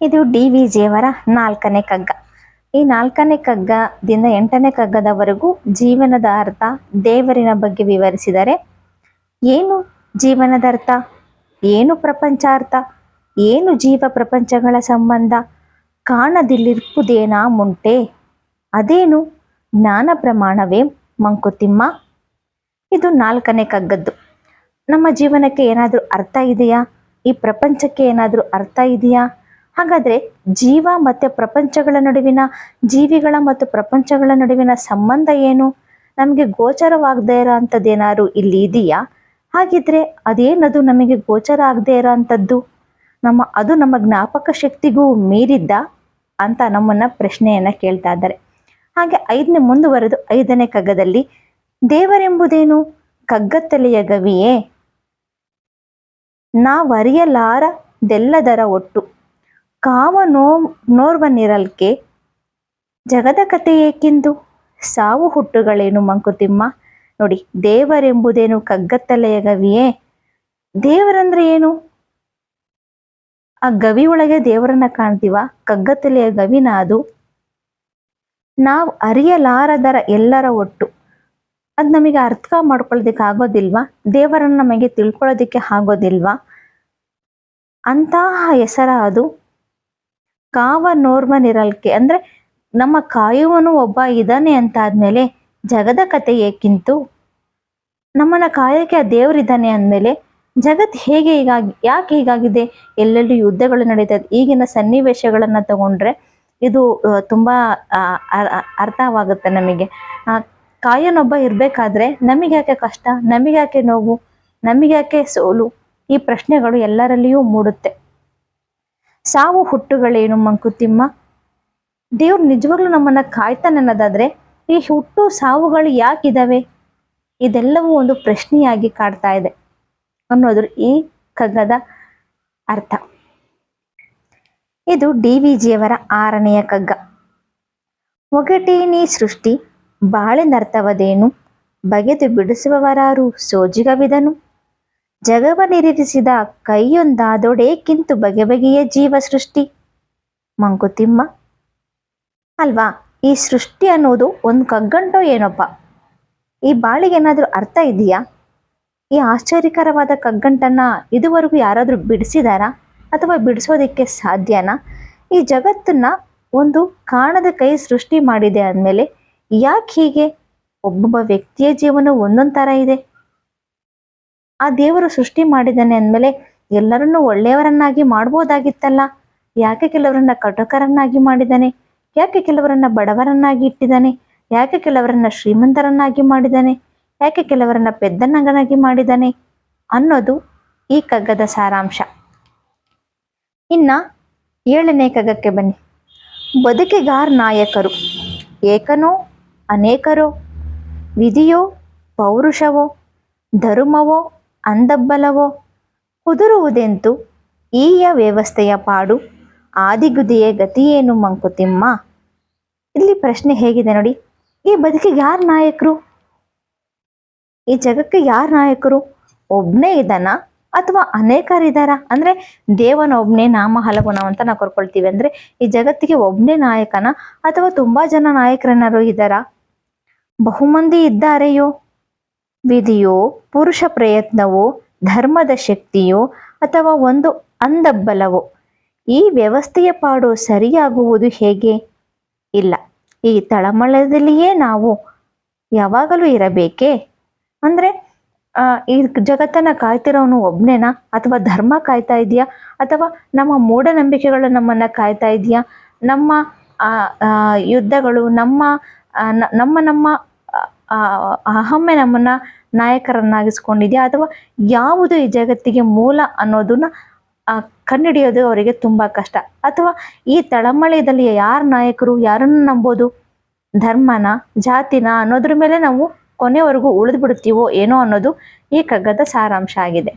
ಇದು D V ಜಿಯವರ ನಾಲ್ಕನೇ ಕಗ್ಗ. ಈ ನಾಲ್ಕನೇ ಕಗ್ಗದಿಂದ ಎಂಟನೇ ಕಗ್ಗದವರೆಗೂ ಜೀವನದ ಅರ್ಥ ದೇವರಿನ ಬಗ್ಗೆ ವಿವರಿಸಿದರೆ, ಏನು ಜೀವನದ ಅರ್ಥ? ಏನು ಪ್ರಪಂಚಾರ್ಥ? ಏನು ಜೀವ ಪ್ರಪಂಚಗಳ ಸಂಬಂಧ? ಕಾಣದಿಲ್ಲಿರ್ಪುದೇನಾ ಮುಂಟೆ? ಅದೇನು ಜ್ಞಾನ ಪ್ರಮಾಣವೇ ಮಂಕುತಿಮ್ಮ? ಇದು ನಾಲ್ಕನೇ ಕಗ್ಗದ್ದು. ನಮ್ಮ ಜೀವನಕ್ಕೆ ಏನಾದರೂ ಅರ್ಥ ಇದೆಯಾ? ಈ ಪ್ರಪಂಚಕ್ಕೆ ಏನಾದರೂ ಅರ್ಥ ಇದೆಯಾ? ಹಾಗಾದರೆ ಜೀವ ಮತ್ತು ಪ್ರಪಂಚಗಳ ನಡುವಿನ ಜೀವಿಗಳ ಮತ್ತು ಪ್ರಪಂಚಗಳ ನಡುವಿನ ಸಂಬಂಧ ಏನು? ನಮಗೆ ಗೋಚರವಾಗದೇ ಇರೋ ಇಲ್ಲಿ ಇದೆಯಾ? ಹಾಗಿದ್ರೆ ಅದೇನದು ನಮಗೆ ಗೋಚರ ಆಗದೇ ಇರೋ ಅಂಥದ್ದು ನಮ್ಮ, ಅದು ನಮ್ಮ ಜ್ಞಾಪಕ ಶಕ್ತಿಗೂ ಮೀರಿದ್ದ ಅಂತ ನಮ್ಮನ್ನು ಪ್ರಶ್ನೆಯನ್ನು ಕೇಳ್ತಾ ಇದ್ದಾರೆ. ಹಾಗೆ ಐದನೇ, ಮುಂದುವರೆದು ಐದನೇ ಕಗ್ಗದಲ್ಲಿ ದೇವರೆಂಬುದೇನು? ಕಗ್ಗತ್ತಲೆಯ ಗವಿಯೇ? ನಾವರಿಯಲಾರದೆಲ್ಲದರ ಒಟ್ಟು. ಕಾವ ನೋ ನೋರ್ವನಿರಲ್ಕೆ ಜಗದ ಕಥೆ ಏಕೆಂದು? ಸಾವು ಹುಟ್ಟುಗಳೇನು ಮಂಕುತಿಮ್ಮ? ನೋಡಿ, ದೇವರೆಂಬುದೇನು ಕಗ್ಗತ್ತಲೆಯ ಗವಿಯೇ? ದೇವರಂದ್ರೆ ಏನು? ಆ ಗವಿ ಒಳಗೆ ದೇವರನ್ನ ಕಾಣ್ತೀವ? ಕಗ್ಗತ್ತಲೆಯ ಗವಿನ ಅದು ನಾವು ಅರಿಯಲಾರದರ ಎಲ್ಲರ ಒಟ್ಟು. ಅದು ನಮಗೆ ಅರ್ಥ ಮಾಡ್ಕೊಳ್ಳೋದಕ್ಕೆ ಆಗೋದಿಲ್ವಾ? ದೇವರನ್ನ ನಮಗೆ ತಿಳ್ಕೊಳ್ಳೋದಕ್ಕೆ ಆಗೋದಿಲ್ವಾ? ಅಂತಹ ಹೆಸರ ಅದು ಕಾವ ನೋರ್ಮನಿರಲ್ಕೆ ಅಂದ್ರೆ ನಮ್ಮ ಕಾಯುವನು ಒಬ್ಬ ಇದ್ದಾನೆ ಅಂತ ಆದ್ಮೇಲೆ ಜಗದ ಕತೆ ಏಕಿಂತು? ನಮ್ಮನ್ನ ಕಾಯಕ್ಕೆ ಆ ದೇವರಿದ್ದಾನೆ ಅಂದಮೇಲೆ ಜಗತ್ ಹೇಗೆ ಹೀಗಾಗಿ ಯಾಕೆ ಹೀಗಾಗಿದೆ? ಎಲ್ಲೆಲ್ಲಿ ಯುದ್ಧಗಳು ನಡೀತಾ ಈಗಿನ ಸನ್ನಿವೇಶಗಳನ್ನ ತಗೊಂಡ್ರೆ ಇದು ತುಂಬಾ ಅರ್ಥವಾಗುತ್ತೆ ನಮಗೆ. ಆ, ಕಾಯನೊಬ್ಬ ಇರಬೇಕಾದ್ರೆ ನಮಗೆ ಯಾಕೆ ಕಷ್ಟ? ನಮಗೆ ನೋವು? ನಮಗೆ ಸೋಲು? ಈ ಪ್ರಶ್ನೆಗಳು ಎಲ್ಲರಲ್ಲಿಯೂ ಮೂಡುತ್ತೆ. ಸಾವು ಹುಟ್ಟುಗಳೇನು ಮಂಕುತಿಮ್ಮ? ದೇವ್ರು ನಿಜವಾಗ್ಲೂ ನಮ್ಮನ್ನ ಕಾಯ್ತಾನೆ ಅನ್ನೋದಾದ್ರೆ ಈ ಹುಟ್ಟು ಸಾವುಗಳು ಯಾಕಿದಾವೆ? ಇದೆಲ್ಲವೂ ಒಂದು ಪ್ರಶ್ನೆಯಾಗಿ ಕಾಡ್ತಾ ಇದೆ ಅನ್ನೋದ್ರ ಈ ಕಗ್ಗದ ಅರ್ಥ. ಇದು ಡಿ ವಿ ಜಿಯವರ ಆರನೆಯ ಕಗ್ಗ. ಒಗಟೇನಿ ಸೃಷ್ಟಿ, ಬಾಳೆ ನರ್ತವದೇನು, ಬಗೆದು ಬಿಡಿಸುವವರಾರು ಸೋಜಿಗವಿದನು. ಜಗವ ನಿರೀಕ್ಷಿಸಿದ ಕೈಯೊಂದಾದೊಡೇಕಿಂತು ಬಗೆ ಬಗೆಯ ಜೀವ ಸೃಷ್ಟಿ. ಮಂಕುತಿಮ್ಮ, ಅಲ್ವಾ? ಈ ಸೃಷ್ಟಿ ಅನ್ನೋದು ಒಂದು ಕಗ್ಗಂಟೋ ಏನೋಪ್ಪ? ಈ ಬಾಳಿಗೆ ಏನಾದರೂ ಅರ್ಥ ಇದೆಯಾ? ಈ ಆಶ್ಚರ್ಯಕರವಾದ ಕಗ್ಗಂಟನ್ನು ಇದುವರೆಗೂ ಯಾರಾದರೂ ಬಿಡಿಸಿದಾರಾ? ಅಥವಾ ಬಿಡಿಸೋದಕ್ಕೆ ಸಾಧ್ಯನಾ? ಈ ಜಗತ್ತನ್ನ ಒಂದು ಕಾಣದ ಕೈ ಸೃಷ್ಟಿ ಮಾಡಿದೆ ಅಂದಮೇಲೆ ಯಾಕೆ ಹೀಗೆ? ಒಬ್ಬೊಬ್ಬ ವ್ಯಕ್ತಿಯ ಜೀವನ ಒಂದೊಂದು ಥರ ಇದೆ. ಆ ದೇವರು ಸೃಷ್ಟಿ ಮಾಡಿದ್ದಾನೆ ಅಂದಮೇಲೆ ಎಲ್ಲರನ್ನೂ ಒಳ್ಳೆಯವರನ್ನಾಗಿ ಮಾಡ್ಬೋದಾಗಿತ್ತಲ್ಲ? ಯಾಕೆ ಕೆಲವರನ್ನ ಕಟುಕರನ್ನಾಗಿ ಮಾಡಿದ್ದಾನೆ? ಯಾಕೆ ಕೆಲವರನ್ನ ಬಡವರನ್ನಾಗಿ ಇಟ್ಟಿದ್ದಾನೆ? ಯಾಕೆ ಕೆಲವರನ್ನ ಶ್ರೀಮಂತರನ್ನಾಗಿ ಮಾಡಿದ್ದಾನೆ? ಯಾಕೆ ಕೆಲವರನ್ನ ಪೆದ್ದನಂಗನಾಗಿ ಮಾಡಿದ್ದಾನೆ? ಅನ್ನೋದು ಈ ಕಗ್ಗದ ಸಾರಾಂಶ. ಇನ್ನ ಏಳನೇ ಕಗ್ಗಕ್ಕೆ ಬನ್ನಿ. ಬದುಕಿಗಾರ್ ನಾಯಕರು. ಏಕನೋ, ಅನೇಕರೋ, ವಿಧಿಯೋ, ಪೌರುಷವೋ, ಧರ್ಮವೋ ಅಂದಬ್ಬಲವೋ? ಕುದುರುವುದೆಂತು? ಈಯ ವ್ಯವಸ್ಥೆಯ ಪಾಡು? ಆದಿಗುದಿಯ ಗತಿಯೇನು ಮಂಕುತಿಮ್ಮ? ಇಲ್ಲಿ ಪ್ರಶ್ನೆ ಹೇಗಿದೆ ನೋಡಿ. ಈ ಬದುಕಿಗೆ ಯಾರು ನಾಯಕರು? ಈ ಜಗಕ್ಕೆ ಯಾರು ನಾಯಕರು? ಒಬ್ನೇ ಇದ್ದಾನ ಅಥವಾ ಅನೇಕರಿದ್ದಾರ ಅಂದ್ರೆ ದೇವನ ಒಬ್ನೇ, ನಾಮ ಹಲವನ ನಾವು ಅಂತ ನಾವು ಕರ್ಕೊಳ್ತೀವಿ. ಅಂದ್ರೆ ಈ ಜಗತ್ತಿಗೆ ಒಬ್ನೇ ನಾಯಕನ ಅಥವಾ ತುಂಬಾ ಜನ ನಾಯಕರನ್ನಾರು ಇದ್ದಾರಾ ಬಹುಮಂದಿ ಇದ್ದಾರೆಯೋ? ವಿಧಿಯೋ, ಪುರುಷ ಪ್ರಯತ್ನವೋ, ಧರ್ಮದ ಶಕ್ತಿಯೋ ಅಥವಾ ಒಂದು ಅಂದಬ್ಬಲವೋ? ಈ ವ್ಯವಸ್ಥೆಯ ಪಾಡು ಸರಿಯಾಗುವುದು ಹೇಗೆ? ಇಲ್ಲ, ಈ ತಳಮಳದಲ್ಲಿಯೇ ನಾವು ಯಾವಾಗಲೂ ಇರಬೇಕೇ? ಅಂದ್ರೆ ಈ ಜಗತ್ತನ್ನ ಕಾಯ್ತಿರೋನು ಒಬ್ಬನೇನಾ ಅಥವಾ ಧರ್ಮ ಕಾಯ್ತಾ ಇದೆಯಾ ಅಥವಾ ನಮ್ಮ ಮೂಢನಂಬಿಕೆಗಳು ನಮ್ಮನ್ನ ಕಾಯ್ತಾ ಇದೆಯಾ ನಮ್ಮ ಯುದ್ಧಗಳು, ನಮ್ಮ ನಮ್ಮ ನಮ್ಮ ಅಹಮ್ಮೆ ನಮ್ಮನ್ನ ನಾಯಕರನ್ನಾಗಿಸ್ಕೊಂಡಿದ್ಯಾ? ಅಥವಾ ಯಾವುದು ಈ ಜಗತ್ತಿಗೆ ಮೂಲ ಅನ್ನೋದನ್ನ ಕಂಡುಹಿಡಿಯೋದು ಅವರಿಗೆ ತುಂಬಾ ಕಷ್ಟ. ಅಥವಾ ಈ ತಳಮಳೆಯಲ್ಲಿ ಯಾರು ನಾಯಕರು, ಯಾರನ್ನು ನಂಬೋದು? ಧರ್ಮನ, ಜಾತಿನ ಅನ್ನೋದ್ರ ಮೇಲೆ ನಾವು ಕೊನೆವರೆಗೂ ಉಳಿದು ಬಿಡ್ತೀವೋ ಏನೋ ಅನ್ನೋದು ಈ ಕಗ್ಗದ ಸಾರಾಂಶ ಆಗಿದೆ.